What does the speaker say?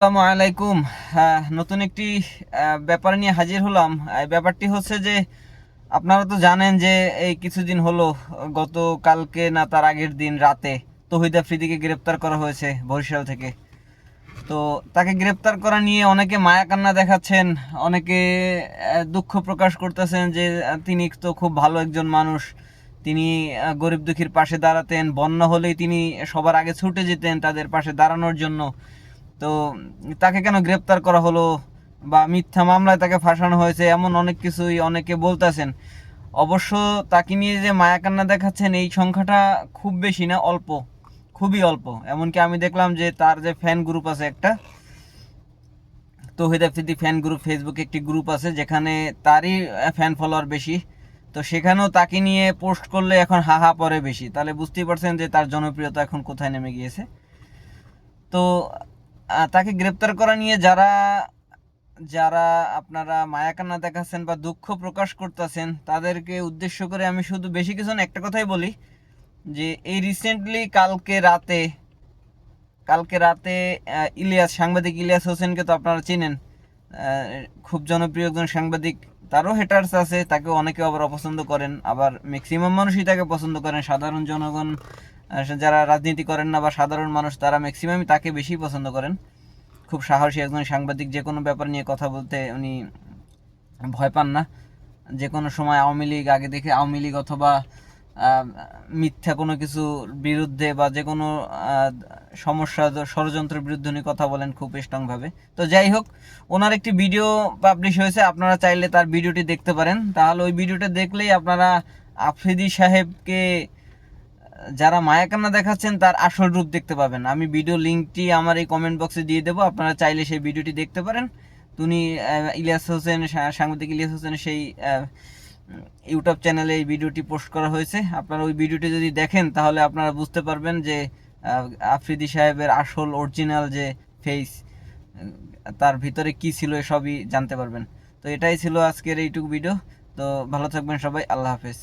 আসসালামু আলাইকুম। নতুন একটি ব্যাপার নিয়ে হাজির হলাম। ব্যাপারটি হচ্ছে যে, আপনারা তো জানেন যে, এই কিছুদিন হলো গত কালকে না তার আগের দিন রাতে তহিদ আফ্রিদিকে গ্রেপ্তার করা হয়েছে বরিশাল থেকে। তো তাকে গ্রেপ্তার করা নিয়ে অনেকে মায়া কান্না দেখাচ্ছেন, অনেকে দুঃখ প্রকাশ করতেছেন যে, তিনি তো খুব ভালো একজন মানুষ। তিনি গরিব দুঃখীর পাশে দাঁড়াতেন, বন্যা হলেই তিনি সবার আগে ছুটে যেতেন তাদের পাশে দাঁড়ানোর জন্য। তো তাকে কেন গ্রেপ্তার করা হলো বা মিথ্যা মামলায় তাকে ফাঁসানো হয়েছে, এমন অনেক কিছুই অনেকে বলতেছেন। অবশ্য তাকে নিয়ে যে মায়াকান্না দেখাচ্ছেন, এই সংখ্যাটা খুব বেশি না, অল্প, খুবই অল্প। এমনকি আমি দেখলাম যে তার যে ফ্যান গ্রুপ আছে একটা, তহিদ আফ্রিদি ফ্যান গ্রুপ ফেসবুকে একটি গ্রুপ আছে, যেখানে তারই ফ্যান ফলোয়ার বেশি। তো সেখানেও তাকে নিয়ে পোস্ট করলে এখন হাহা পরে বেশি। তাহলে বুঝতেই পারছেন যে তার জনপ্রিয়তা এখন কোথায় নেমে গিয়েছে। তো তাকে গ্রেপ্তার করা নিয়ে যারা যারা আপনারা মায়াকান্না দেখাচ্ছেন বা দুঃখ প্রকাশ করতেছেন, তাদেরকে উদ্দেশ্য করে আমি শুধু বেশি কিছু না, একটা কথাই বলি যে এই রিসেন্টলি কালকে রাতে কালকে রাতে ইলিয়াস, সাংবাদিক ইলিয়াস হোসেনকে তো আপনারা চেনেন খুব জনপ্রিয় একজন সাংবাদিক, তারও হেটার্স আছে তাকে অনেকে আবার অপছন্দ করেন, আবার ম্যাক্সিমাম মানুষই তাকে পছন্দ করেন, সাধারণ জনগণ যারা রাজনীতি করেন না বা সাধারণ মানুষ, তারা ম্যাক্সিমামই তাকে বেশি পছন্দ করেন। খুব সাহসী একজন সাংবাদিক, যে কোনো ব্যাপার নিয়ে কথা বলতে উনি ভয় পান না। যে কোনো সময় আওয়ামী লীগ আগে দেখে আওয়ামী লীগ অথবা মিথ্যা কোনো কিছু বিরুদ্ধে বা যে কোনো সমস্যা ষড়যন্ত্রের বিরুদ্ধে উনি কথা বলেন খুব স্ট্রংভাবে তো যাই হোক, ওনার একটি ভিডিও পাবলিশ হয়েছে, আপনারা চাইলে তার ভিডিওটি দেখতে পারেন। তাহলে ওই ভিডিওটা দেখলেই আপনারা আফ্রিদি সাহেবকে যারা মায়াকান্না দেখাচ্ছেন, তার আসল রূপ দেখতে পাবেন। আমি ভিডিও লিঙ্কটি আমার এই কমেন্ট বক্সে দিয়ে দেবো। আপনারা চাইলে সেই ভিডিওটি দেখতে পারেন। তিনি ইলিয়াস হোসেন সাংবাদিক ইলিয়াস হোসেনের সেই ইউটিউব চ্যানেলে এই ভিডিওটি পোস্ট করা হয়েছে। আপনারা ওই ভিডিওটি যদি দেখেন, তাহলে আপনারা বুঝতে পারবেন যে আফ্রিদি সাহেবের আসল অরিজিনাল যে ফেস তার ভিতরে কি ছিল সবই জানতে পারবেন। তো এটাই ছিল আজকের এইটুকু ভিডিও তো ভালো থাকবেন সবাই। আল্লাহ হাফেজ।